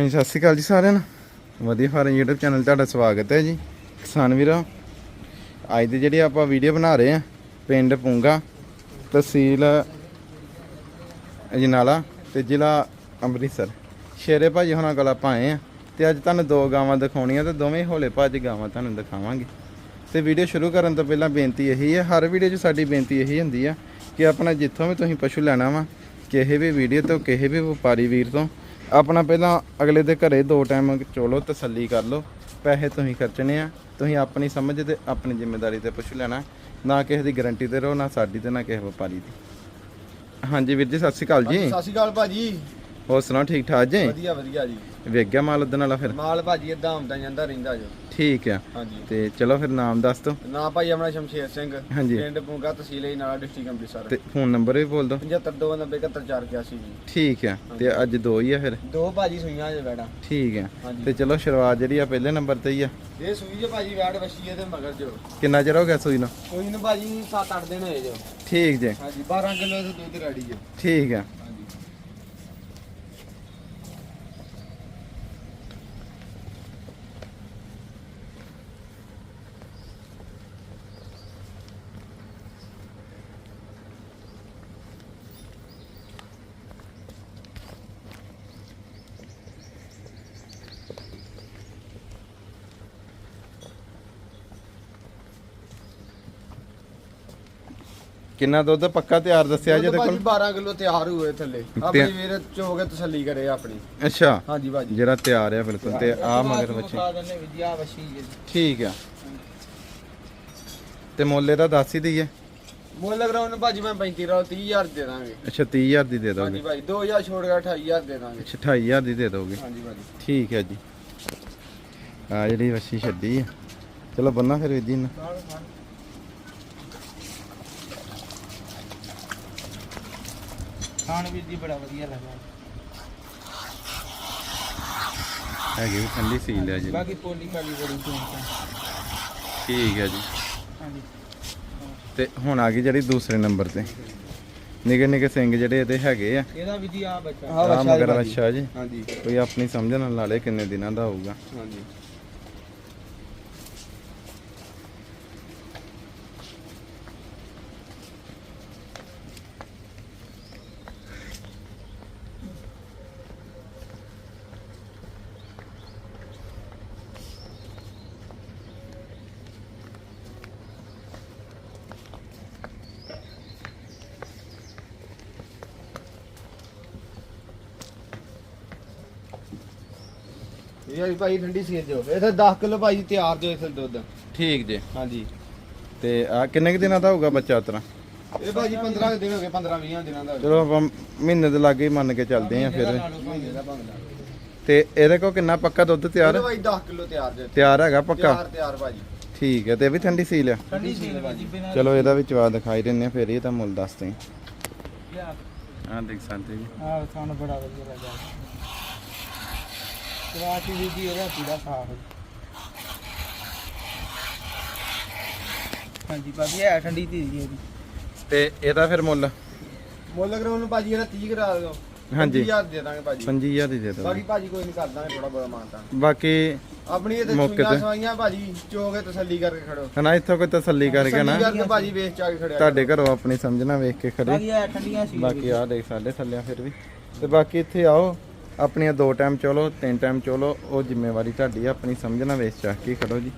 ਹਾਂਜੀ, ਸਤਿ ਸ਼੍ਰੀ ਅਕਾਲ ਜੀ ਸਾਰਿਆਂ ਨੂੰ। ਵਧੀਆ ਫਾਰਮ YouTube ਚੈਨਲ ਤੁਹਾਡਾ ਸਵਾਗਤ ਹੈ ਜੀ। ਕਿਸਾਨ ਵੀਰੋ, ਅੱਜ ਦੀ ਜਿਹੜੀ ਆਪਾਂ ਵੀਡੀਓ ਬਣਾ ਰਹੇ ਆ ਪਿੰਡ ਪੁੰਗਾ, ਤਹਿਸੀਲ ਅਜਨਾਲਾ ਤੇ ਜ਼ਿਲ੍ਹਾ ਅੰਮ੍ਰਿਤਸਰ। ਸ਼ੇਰੇ ਭਾਜੀ ਹੁਣਾਂ ਕੋਲ ਆਪਾਂ ਆਏ ਆ ਤੇ ਅੱਜ ਤੁਹਾਨੂੰ ਦੋ ਗਾਵਾਂ ਦਿਖਾਉਣੀਆਂ ਤੇ ਦੋਵੇਂ ਹੌਲੇ ਭੱਜ ਗਾਵਾਂ ਤੁਹਾਨੂੰ ਦਿਖਾਵਾਂਗੇ। ਤੇ ਵੀਡੀਓ ਸ਼ੁਰੂ ਕਰਨ ਤੋਂ ਪਹਿਲਾਂ ਬੇਨਤੀ ਇਹੀ ਹੈ, ਹਰ ਵੀਡੀਓ 'ਚ ਸਾਡੀ ਬੇਨਤੀ ਇਹੀ ਹੁੰਦੀ ਆ ਕਿ ਆਪਣਾ ਜਿੱਥੋਂ ਵੀ ਤੁਸੀਂ ਪਸ਼ੂ ਲੈਣਾ ਵਾ, ਕਿਸੇ ਵੀ ਵੀਡੀਓ ਤੋਂ, ਕਿਸੇ ਵੀ ਵਪਾਰੀ ਵੀਰ ਤੋਂ ਆਪਣਾ ਪਹਿਲਾਂ ਅਗਲੇ ਦੇ ਘਰੇ ਦੋ ਟਾਈਮ ਚੋਲੋ, ਤਸੱਲੀ ਕਰ ਲਓ। ਪੈਸੇ ਤੁਸੀਂ ਖਰਚਣੇ ਆ, ਤੁਸੀਂ ਆਪਣੀ ਸਮਝ ਤੇ ਆਪਣੀ ਜ਼ਿੰਮੇਵਾਰੀ ਤੇ ਪੁੱਛ ਲੈਣਾ। ਨਾ ਕਿਸੇ ਦੀ ਗਾਰੰਟੀ ਤੇ ਰਹੋ, ਨਾ ਸਾਡੀ ਤੇ, ਨਾ ਕਿਸੇ ਵਪਾਰੀ ਦੀ। ਹਾਂਜੀ ਵੀਰ ਜੀ, ਸਤਿ ਸ਼੍ਰੀ ਅਕਾਲ ਜੀ। ਸਤਿ ਸ਼੍ਰੀ ਅਕਾਲ ਭਾਜੀ। ਹੋਰ ਸੁਣਾਓ ਠੀਕ ਠਾਕ ਜੀ? ਵਧੀਆ ਵਧੀਆ ਜੀ। ਵੇਖ ਗਿਆ ਮਾਲ ਉਦਣ ਵਾਲਾ ਫਿਰ? ਮਾਲ ਭਾਜੀ ਇਦਾਂ ਆਉਂਦਾ ਜਾਂਦਾ ਰਹਿੰਦਾ ਜੋ। ਠੀਕ ਆ। ਹਾਂਜੀ। ਤੇ ਚਲੋ ਫਿਰ ਨਾਮ ਦੱਸ ਦੋ ਨਾ ਭਾਈ ਆਪਣਾ ਸ਼ਮਸ਼ੇਰ ਸਿੰਘ। ਹਾਂਜੀ। ਪਿੰਡ ਪੁੰਗਾ ਤਹਿਸੀਲ ਹੀ ਨਾਲ ਡਿਸਟ੍ਰਿਕਟ ਅੰਮ੍ਰਿਤਸਰ। ਤੇ ਫੋਨ ਨੰਬਰ ਵੀ ਬੋਲ ਦੋ 7529717481 ਜੀ। ਠੀਕ ਆ। ਤੇ ਅੱਜ ਦੋ ਹੀ ਆ ਫਿਰ? ਦੋ ਭਾਜੀ ਸੂਈਆਂ ਜੇ ਵੈੜਾ ਠੀਕ ਆ। ਤੇ ਚਲੋ ਸ਼ੁਰੂਆਤ ਜਿਹੜੀ ਆ ਪਹਿਲੇ ਨੰਬਰ ਤੇ ਹੀ ਆ। ਇਹ ਸੂਈ ਜੇ ਭਾਜੀ ਵੈੜ ਵਸ਼ੀ ਹੈ ਤੇ ਮਗਰ ਜੋ। ਕਿੰਨਾ ਚਿਰ ਹੋ ਗਿਆ ਸੂਈ ਨੂੰ? ਸੂਈ ਨੂੰ ਭਾਜੀ 7-8 ਦਿਨ ਹੋਏ ਜੋ। ਠੀਕ ਜੇ। ਹਾਂਜੀ 12 ਕਿਲੋ ਦੁੱਧ ਰੈਡੀ ਜੋ। ਠੀਕ ਆ ਹਾਂਜੀ ਕਿੰਨਾ ਦੁੱਧ? ਪੱਕਾ ਤਿਆਰ ਦੱਸਿਆ ਜੀ ਇਹਦੇ ਭਾਜੀ ਕੋਲ 12 ਕਿਲੋ ਤਿਆਰ ਹੋਏ ਥੱਲੇ। ਆਪਣੀ ਵੀਰ ਚੋ ਕੇ ਤਸੱਲੀ ਕਰੇ ਆਪਣੀ। ਅੱਛਾ। ਹਾਂਜੀ ਭਾਜੀ। ਜਿਹੜਾ ਤਿਆਰ ਆ ਬਿਲਕੁਲ ਤੇ ਆ ਮਗਰ ਬੱਚੇ। ਵਸ਼ੀ ਠੀਕ ਆ। ਤੇ ਮੁੱਲ ਇਹਦਾ ਦੱਸ ਹੀ ਦਈਏ। ਮੁੱਲ ਗਰਾਉਂਡ ਭਾਜੀ ਮੈਂ 35 ਰੋ 30000 ਦੇ ਦਾਂਗੇ। ਅੱਛਾ 30000 ਦੀ ਦੇ ਹਾਂਜੀ ਦੋਗੇ ਭਾਈ 2000 ਛੋੜ ਗਿਆ 28000 ਦੇ ਦਾਂਗੇ। ਅੱਛਾ 28000 ਦੀ ਦੇ ਦੋਗੇ। ਹਾਂਜੀ ਭਾਜੀ। ਠੀਕ ਹੈ ਜੀ। ਆ ਜਿਹੜੀ ਵੱਛੀ ਛੱਡੀ ਆ। ਚਲੋ ਬੰਨਾ ਫਿਰ ਜੀ ਨੂੰ ਖਾਣ ਵੀ ਦੀ ਬੜਾ ਵਧੀਆ ਲੱਗਾ ਹੈਗੀ ਵੀ ਠੰਡੀ ਸੀਲ ਆ ਜੀ। ਬਾਕੀ ਪੋਲੀ ਕਾਲੀ ਬੜੀ ਚੋਂਕ ਠੀਕ ਹੈ ਜੀ। ਹਾਂਜੀ। ਤੇ ਹੁਣ ਆ ਗਈ ਜਿਹੜੀ ਦੂਸਰੇ ਨੰਬਰ ਤੇ। ਨਿੱਕੇ ਨਿੱਕੇ ਸਿੰਘ ਜਿਹੜੇ ਇਹਦੇ ਹੈਗੇ ਆ। ਇਹਦਾ ਵੀ ਜੀ ਆ ਬੱਚਾ। ਆ ਅੱਛਾ ਜੀ ਹਾਂਜੀ। ਕੋਈ ਆਪਣੀ ਸਮਝ ਨਾਲ ਲਾ ਲੇ ਕਿੰਨੇ ਦਿਨਾਂ ਦਾ ਹੋਊਗਾ। ਹਾਂਜੀ। ਇਹ ਵੀ ਭਾਈ ਠੰਡੀ ਸੀਲ ਜੋ ਤਾਂ 10 ਕਿਲੋ ਭਾਈ ਤਿਆਰ ਜੋ ਇਸ ਦੁੱਧ। ਠੀਕ ਜੀ। ਹਾਂਜੀ। ਤੇ ਆ ਕਿੰਨੇ ਕੁ ਦਿਨਾਂ ਦਾ ਹੋਊਗਾ ਬੱਚਾ ਉਤਰਾ? ਇਹ ਭਾਜੀ 15 ਦਿਨ ਹੋ ਗਏ 15 20 ਦਿਨਾਂ ਦਾ। ਚਲੋ ਆਪਾਂ ਮਹੀਨੇ ਦੇ ਲਾਗੇ ਹੀ ਮੰਨ ਕੇ ਚੱਲਦੇ ਆ ਫਿਰ। ਮਹੀਨੇ ਦਾ ਬੰਦਾ ਤੇ ਇਹਦੇ ਕੋਲ ਕਿੰਨਾ ਪੱਕਾ ਦੁੱਧ ਤਿਆਰ? ਇਹ ਭਾਈ 10 ਕਿਲੋ ਤਿਆਰ ਜੇ। ਤਿਆਰ ਹੈਗਾ ਪੱਕਾ? ਤਿਆਰ ਤਿਆਰ ਭਾਜੀ ਠੀਕ ਹੈ ਤੇ ਇਹ ਵੀ ਠੰਡੀ ਸੀਲ ਆ? ਠੰਡੀ ਸੀਲ ਭਾਜੀ ਚਲੋ ਇਹਦਾ ਵੀ ਜਵਾਬ ਦਿਖਾਈ ਦਿੰਨੇ ਆ ਫਿਰ ਇਹ ਤਾਂ ਮੁੱਲ ਦੱਸਦੇ ਆ ਹਾਂ ਦੇਖ ਸਕਦੇ ਜੀ। ਆ ਸਾਨੂੰ ਬੜਾ ਵਧੀਆ ਲੱਗਾ। ਕਰਾਚੀ ਵੀ ਦੀ ਇਹਦਾ ਪੂਰਾ ਸਾਫ਼ ਹੈ। ਹਾਂਜੀ ਭਾਜੀ ਹੈ ਠੰਡੀ ਧੀ ਜੀ ਇਹਦੀ। ਤੇ ਇਹਦਾ ਫਿਰ ਮੁੱਲ? ਮੁੱਲ ਕਰਾਉਣ ਨੂੰ ਭਾਜੀ ਇਹਦਾ 30 ਕਰਾ ਦਿਓ ਹਾਂਜੀ। 20000 ਦੇ ਦਾਂਗੇ ਭਾਜੀ। 5000 ਦੀ ਦੇ ਦੋ ਬਾਕੀ ਭਾਜੀ ਕੋਈ ਨਹੀਂ ਕਰ ਦਾਂਗੇ ਥੋੜਾ ਬੜਾ ਮਾਨਤਾ ਬਾਕੀ ਆਪਣੀ ਇਹ ਤੇ ਤੇ। ਸਵਾਈਆਂ ਭਾਜੀ ਚੋਗੇ ਤਸੱਲੀ ਕਰਕੇ ਖੜੋ। ਹਨਾ ਇੱਥੋਂ ਕੋਈ ਤਸੱਲੀ ਕਰਕੇ ਨਾ। ਤਸੱਲੀ ਕਰਕੇ ਭਾਜੀ ਵੇਚ ਚਾ ਕੇ ਖੜਿਆ ਤੁਹਾਡੇ ਘਰੋਂ ਆਪਣੀ ਸਮਝਣਾ ਵੇਖ ਕੇ ਖੜੇ। ਬਾਕੀ ਹੈ ਠੰਡੀਆਂ ਸੀ ਬਾਕੀ ਆ ਦੇਖ ਸਾਡੇ ਥੱਲਿਆਂ ਫਿਰ ਵੀ। ਤੇ ਬਾਕੀ ਇੱਥੇ ਆਓ। ਆਪਣੀਆਂ ਦੋ ਟਾਈਮ ਚੋਲੋ, ਤਿੰਨ ਟਾਈਮ ਚੋਲੋ, ਉਹ ਜ਼ਿੰਮੇਵਾਰੀ ਤੁਹਾਡੀ ਆ, ਆਪਣੀ ਸਮਝਣਾ ਵੇਚ ਚੱਕ ਕੇ ਖੜੋ ਜੀ।